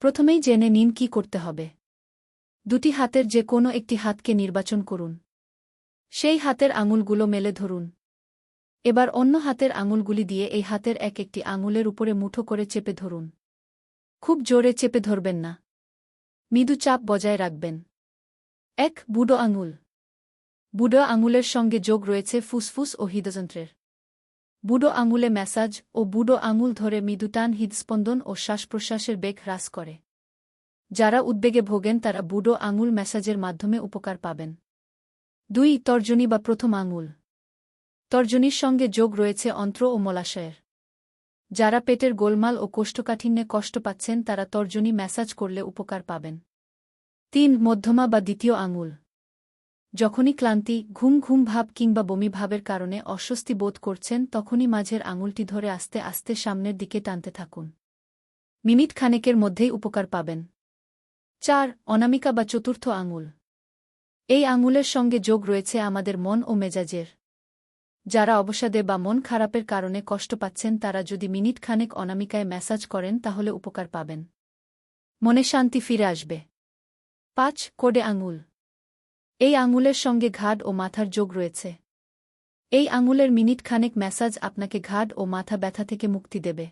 প্রথমেই জেনে নিন কি করতে হবে। দুটি হাতের যে কোনো একটি হাতকে নির্বাচন করুন। সেই হাতের আঙুলগুলো মেলে ধরুন। এবার অন্য হাতের আঙুলগুলি দিয়ে এই হাতের এক একটি আঙুলের উপরে মুঠো করে চেপে ধরুন। খুব জোরে চেপে ধরবেন না। মৃদু চাপ বজায় রাখবেন। এক, বুড়ো আঙুল। বুড়ো আঙুলের সঙ্গে যোগ রয়েছে ফুসফুস ও হৃদযন্ত্রের। বুড়ো আঙুলে ম্যাসাজ ও বুড়ো আঙুল ধরে মৃদুটান হৃদস্পন্দন ও শ্বাসপ্রশ্বাসের বেগ হ্রাস করে। যারা উদ্বেগে ভোগেন, তারা বুড়ো আঙুল ম্যাসাজের মাধ্যমে উপকার পাবেন। দুই, তর্জনী বা প্রথম আঙুল। তর্জনীর সঙ্গে যোগ রয়েছে অন্ত্র ও মলাশয়ের। যারা পেটের গোলমাল ও কোষ্ঠকাঠিন্যে কষ্ট পাচ্ছেন, তারা তর্জনী ম্যাসাজ করলে উপকার পাবেন। তিন, মধ্যমা বা দ্বিতীয় আঙুল। যখনই ক্লান্তি, ঘুম ঘুম ভাব কিংবা বমি ভাবের কারণে অস্বস্তি বোধ করছেন, তখনই মাঝের আঙুলটি ধরে আস্তে আস্তে সামনের দিকে টানতে থাকুন। মিনিট খানেকের মধ্যেই উপকার পাবেন। চার, অনামিকা বা চতুর্থ আঙুল। এই আঙুলের সঙ্গে যোগ রয়েছে আমাদের মন ও মেজাজের। যারা অবসাদে বা মন খারাপের কারণে কষ্ট পাচ্ছেন, তারা যদি মিনিট খানেক অনামিকায় ম্যাসাজ করেন, তাহলে উপকার পাবেন। মনে শান্তি ফিরে আসবে। পাঁচ, কোডে আঙুল। এই আঙুলের সঙ্গে ঘাট ও মাথার যোগ রয়েছে। এই আঙুলের মিনিটখানেক ম্যাসাজ আপনাকে ঘাট ও মাথা ব্যথা থেকে মুক্তি দেবে।